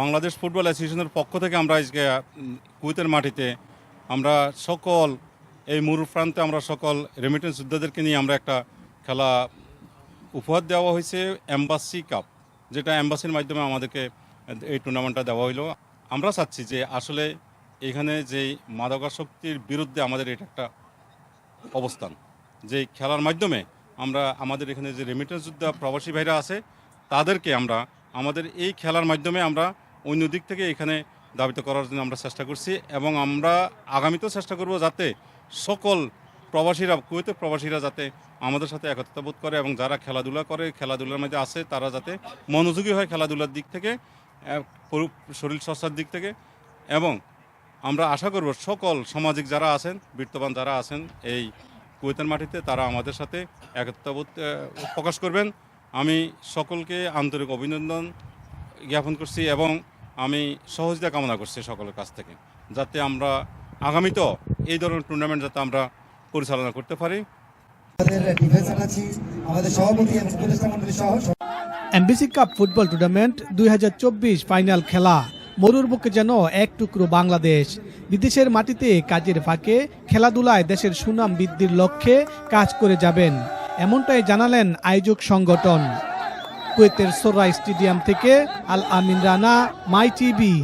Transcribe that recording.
Bangladesh football অ্যাসোসিয়েশনের পক্ষ থেকে আমরা আজকে কুয়েতের মাটিতে আমরা সকল, এই মুরুর প্রান্তে আমরা সকল রেমিটেন্স যোদ্ধাদেরকে নিয়ে আমরা একটা খেলা উপহার দেওয়া হয়েছে অ্যাম্বাসি কাপ যেটা অ্যাম্বাসির মাধ্যমে আমাদেরকে, এই টুর্নামেন্টটা দেওয়া হইল। আমরা চাচ্ছি যে আসলে এখানে যেই মাদকাসক্তির বিরুদ্ধে আমাদের এটা একটা অবস্থান, যে খেলার মাধ্যমে আমরা, আমাদের এখানে যে রেমিটেন্স যোদ্ধা প্রবাসী ভাইরা আছে, তাদেরকে আমরা, আমাদের এই খেলার মাধ্যমে আমরা অন্য দিক থেকে এখানে দাবিত করার জন্য আমরা চেষ্টা করছি এবং আমরা আগামীতেও চেষ্টা করব যাতে সকল প্রবাসীরা, কুয়েতের প্রবাসীরা যাতে আমাদের সাথে একত্রতা বোধ করে এবং যারা খেলাধুলা করে, খেলাধুলার মধ্যে আছে, তারা যাতে মনোযোগী হয় খেলাধুলার দিক থেকে শরীর চর্চার দিক থেকে এবং আমরা আশা করব সকল সামাজিক যারা আছেন, বৃত্তবান যারা আছেন এই কুয়েতের মাটিতে, তারা আমাদের সাথে একত্রবোধ প্রকাশ করবেন। আমি সকলকে আন্তরিক অভিনন্দন জ্ঞাপন করছি এবং আমি সহযোগিতা কামনা করছি সকলের কাছ থেকে যাতে আমরা আগামীতেও এই ধরনের টুর্নামেন্ট যাতে আমরা পরিচালনা করতে পারি। আমাদের ডিফেন্সার আছি আমাদের সভাপতি এবং উপদেষ্টা মন্ডলী এমবিসি কাপ ফুটবল টুর্নামেন্ট দু হাজার চব্বিশ ফাইনাল খেলা। মরুর বুকে যেন এক টুকরো বাংলাদেশ। বিদেশের মাটিতে কাজের ফাঁকে খেলাধুলায় দেশের সুনাম বৃদ্ধির লক্ষ্যে কাজ করে যাবেন এমনটাই জানালেন আয়োজক সংগঠন। কুয়েতের সোরাই স্টেডিয়াম থেকে আল আমিন রানা মাই টিভি।